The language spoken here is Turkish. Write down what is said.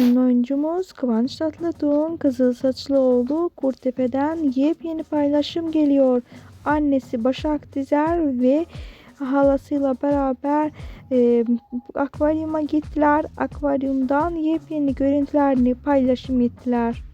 Ünlü oyuncumuz Kıvanç Tatlıtuğ'un kızıl saçlı oğlu Kurtepe'den yepyeni paylaşım geliyor. Annesi Başak Dizer ve halasıyla beraber e, akvaryuma gittiler. Akvaryumdan yepyeni görüntülerini paylaşım ettiler.